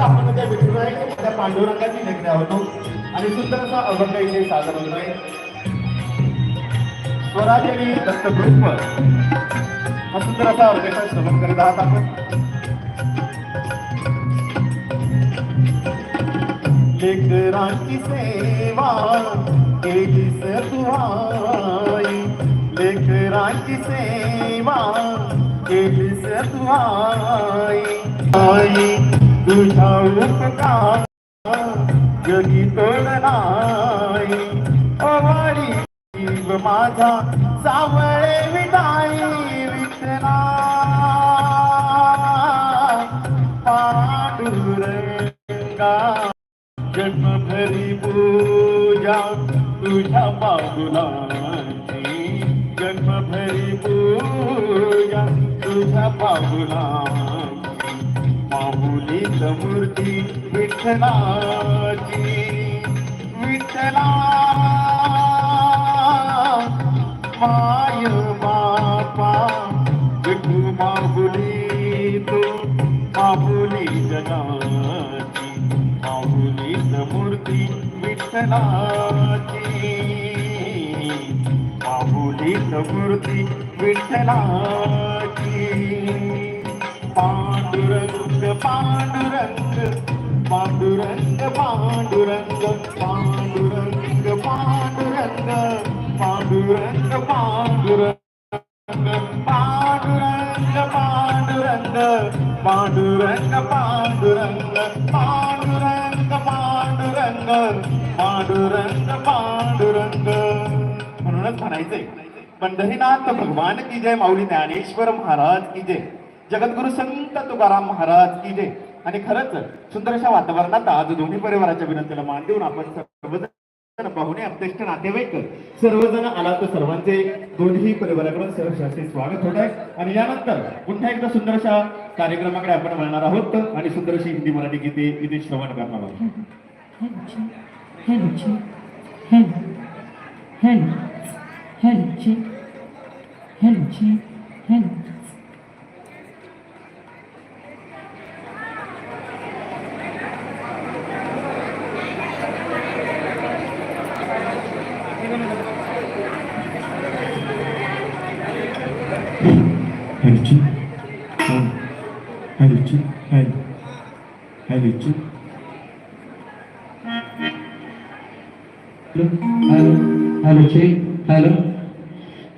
असं आपण त्या विठुराय त्या पांडुरंगाची लेखण्या होतो आणि सुंदर असा अभंग इथे सादर होत आहे स्वराज आणि ग्रुप हा सुंदर असा ऑर्केस्ट्रा श्रवण करीत आहात आपण. लेकरांची सेवा केलीस तुहाई. लेकरांची सेवा केलीस तुहाई. तुझ्या उपकार जगी नाही अवाडी जीव माझा सावळे विटाई विठला पांडुरंगा जन्मभरी पूजा तुझ्या बाबुलाची जन्मभरी पूजा तुझ्या बाबुलाची माहुली समृद्धी विठ्ठलाची विठ्ठला माय बापा विठू माहुली तो माहुली जनाची माहुली समृद्धी विठ्ठलाची माहुली समृद्धी विठ्ठला पांडुरंग पांडुरंग पांडुरंग पांडुरंग पांडुरंग पांडुरंग पांडुरंग पांडुरंग पांडुरंग पांडुरंग पांडुरंग पांडुरंग पांडुरंग पांडुरंग पांडुरंग पांडुरंग म्हणूनच म्हणायचंय पंढरीनाथ भगवान की जय माऊली ज्ञानेश्वर महाराज की जय जगद्गुरु संत तुकाराम महाराज की जय आणि खरंच सुंदरशा वातावरणात आज दोन्ही परिवाराच्या विनंतीला मान देऊन आपण सर्वजण पाहुणे अत्यष्ट नातेवाईक सर्वजण आला तर सर्वांचे दोन्ही परिवाराकडून सर्वशाचे स्वागत होत आहे आणि यानंतर पुन्हा एकदा सुंदरशा कार्यक्रमाकडे आपण वळणार आहोत आणि सुंदरशी हिंदी मराठी गीते इथे श्रवण करणार आहोत Helici. Hel. Helici. Hello hello check hello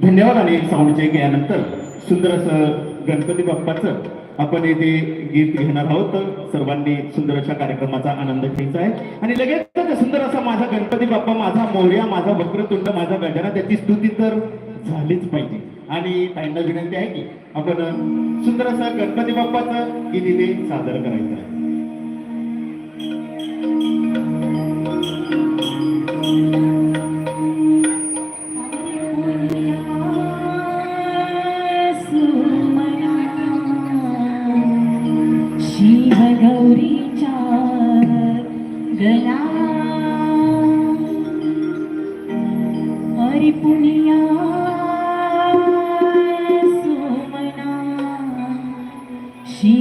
धन्यवाद आणि साऊंड चेक यानंतर सुंदर असं गणपती बाप्पाचं आपण येथे गीत घेणार आहोत सर्वांनी सुंदर अशा कार्यक्रमाचा आनंद घ्यायचा आहे आणि लगेच सुंदर असा माझा गणपती बाप्पा माझा मोर्या माझा वक्रतुंड माझा गजाना त्याची स्तुती तर झालीच पाहिजे आणि ताईंना विनंती आहे की आपण सुंदर असं गणपती बाप्पाचं गीत इथे सादर करायचं आहे.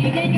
Thank you.